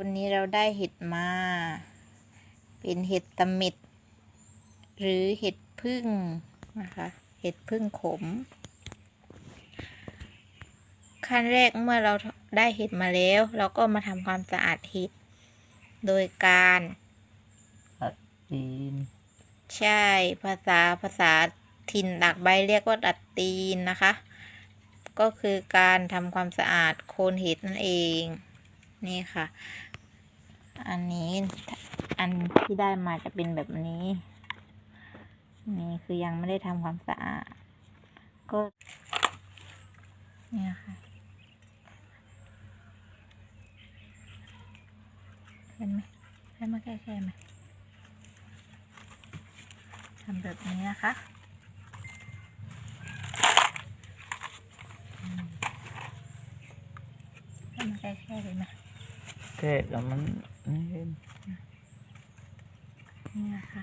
วันนี้เราได้เห็ดมา เป็นเห็ดตะเม็ด หรือเห็ดพึ่งนะคะ เห็ดพึ่งขม ขั้นแรกเมื่อเราได้เห็ดมาแล้ว เราก็มาทำความสะอาดเห็ด โดยการตีน ใช่ ภาษาภาษาถิ่นหลักใบเรียกว่าดัดตีนนะคะ ก็คือการทำความสะอาดโคนเห็ดนั่นเอง นี่ค่ะ อันนี้อันที่ได้มาจะเป็นแบบนี้ นี่คือยังไม่ได้ทำความสะอาด ก็เนี่ยค่ะเห็นไหมให้มาแค่แค่ไหมทำแบบนี้นะคะอืมให้มันแค่เลยนะ แค่แล้วมันนี่นี่นะคะ